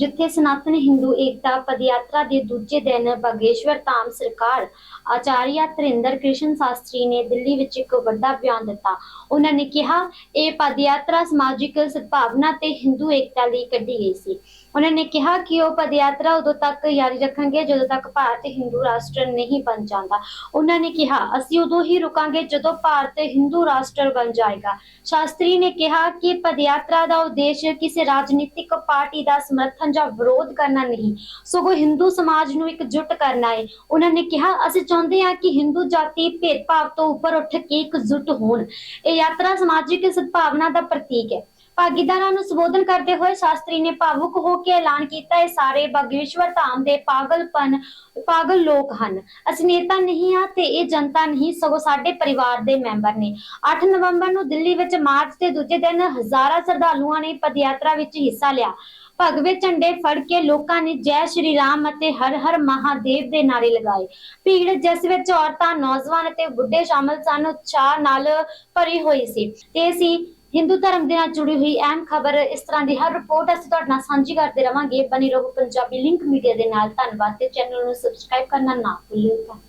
ਜਿੱਥੇ ਸਨਾਤਨ ਹਿੰਦੂ ਏਕਤਾ ਪਦਯਾਤਰਾ ਦੇ ਦੂਜੇ ਦਿਨ ਬਾਗੇਸ਼ਵਰ ਧਾਮ ਸਰਕਾਰ ਆਚਾਰੀਆ ਤਰਿੰਦਰ ਕ੍ਰਿਸ਼ਨ ਸ਼ਾਸਤਰੀ ਨੇ ਦਿੱਲੀ ਵਿੱਚ ਇੱਕ ਵੱਡਾ ਬਿਆਨ ਦਿੱਤਾ। ਉਹਨਾਂ ਨੇ ਕਿਹਾ, ਇਹ ਪਦਯਾਤਰਾ ਸਮਾਜਿਕ ਸਦਭਾਵਨਾ ਤੇ ਹਿੰਦੂ ਏਕਤਾ ਲਈ ਕੱਢੀ ਗਈ ਸੀ। ਉਹਨਾਂ ਨੇ ਕਿਹਾ ਕਿ ਉਹ ਪਦਯਾਤਰਾ ਉਦੋਂ ਤੱਕ ਜਾਰੀ ਰੱਖਾਂਗੇ ਜਦੋਂ ਤੱਕ ਭਾਰਤ ਹਿੰਦੂ ਰਾਸ਼ਟਰ ਨਹੀਂ ਬਣ ਜਾਂਦਾ। ਉਹਨਾਂ ਨੇ ਕਿਹਾ, ਅਸੀਂ ਉਦੋਂ ਹੀ ਰੁਕਾਂਗੇ ਜਦੋਂ ਭਾਰਤ ਹਿੰਦੂ ਰਾਸ਼ਟਰ ਬਣ ਜਾਏਗਾ। ਸ਼ਾਸਤਰੀ ਨੇ ਕਿਹਾ ਕਿ ਪਦਯਾਤਰਾ ਦਾ ਉਦੇਸ਼ ਕਿਸੇ ਰਾਜਨੀਤਿਕ ਪਾਰਟੀ ਦਾ ਸਮਰਥਨ ਜਾਂ ਵਿਰੋਧ ਕਰਨਾ ਨਹੀਂ। ਸਗੋਂ ਹਿੰਦੂ ਸਮਾਜ ਨੂੰ ਇਕਜੁੱਟ ਕਰਨਾ ਹੈ ਉਹਨਾਂ ਨੇ ਕਿਹਾ, ਅਸੀਂ ਚਾਹੁੰਦੇ ਹਾਂ ਕਿ ਹਿੰਦੂ ਜਾਤੀ ਭੇਦਭਾਵ ਤੋਂ ਉੱਪਰ ਉੱਠ ਕੇ ਇਕਜੁੱਟ ਹੋਣ। ਇਹ ਯਾਤਰਾ ਸਮਾਜਿਕ ਸਦਭਾਵਨਾ ਦਾ ਪ੍ਰਤੀਕ ਹੈ ਭਾਗੀਦਾਰਾਂ ਨੂੰ ਸੰਬੋਧਨ ਕਰਦੇ ਹੋਏ ਸ਼ਾਸਤਰੀ ਨੇ ਭਾਵੁਕ ਹੋ ਕੇ ਐਲਾਨ ਕੀਤਾ, ਇਹ ਸਾਰੇ ਬਾਗੇਸ਼ਵਰ ਧਾਮ ਦੇ ਪਾਗਲਪਨ, ਪਾਗਲ ਲੋਕ ਹਨ। ਅਸੀਂ ਨੇਤਾ ਨਹੀਂ ਹਾਂ ਤੇ ਇਹ ਜਨਤਾ ਨਹੀਂ, ਸਗੋਂ ਸਾਡੇ ਪਰਿਵਾਰ ਦੇ ਮੈਂਬਰ ਨੇ। 8 ਨਵੰਬਰ ਨੂੰ ਦਿੱਲੀ ਵਿੱਚ ਮਾਰਚ ਦੇ ਦੂਜੇ ਦਿਨ ਹਜ਼ਾਰਾਂ ਸ਼ਰਧਾਲੂਆਂ ਨੇ ਪਦਯਾਤਰਾ ਵਿੱਚ ਹਿੱਸਾ ਲਿਆ। ਭਗਵੇ ਝੰਡੇ ਫੜ ਕੇ ਲੋਕਾਂ ਨੇ ਜੈ ਸ਼੍ਰੀ ਰਾਮ ਅਤੇ ਹਰ ਹਰ ਮਹਾਦੇਵ ਦੇ ਨਾਰੇ ਲਗਾਏ। ਭੀੜ, ਜਿਸ ਵਿੱਚ ਔਰਤਾਂ, ਨੌਜਵਾਨ ਅਤੇ ਬੁੱਢੇ ਸ਼ਾਮਲ ਸਨ, ਉਤਸ਼ਾਹ ਨਾਲ ਭਰੀ ਹੋਈ ਸੀ। ਤੇ ਅਸੀਂ ਹਿੰਦੂ ਧਰਮ ਦੇ ਨਾਲ ਜੁੜੀ ਹੋਈ ਅਹਿਮ ਖਬਰ ਇਸ ਤਰ੍ਹਾਂ ਦੀ ਹਰ ਰਿਪੋਰਟ ਅਸੀਂ ਤੁਹਾਡੇ ਨਾਲ ਸਾਂਝੀ ਕਰਦੇ ਰਵਾਂਗੇ। ਬਣੀ ਰਹੋ ਪੰਜਾਬੀ ਲਿੰਕ ਮੀਡੀਆ ਦੇ ਨਾਲ। ਧੰਨਵਾਦ ਤੇ ਚੈਨਲ ਨੂੰ ਸਬਸਕ੍ਰਾਈਬ ਕਰਨਾ ਨਾ ਭੁੱਲਿਓ।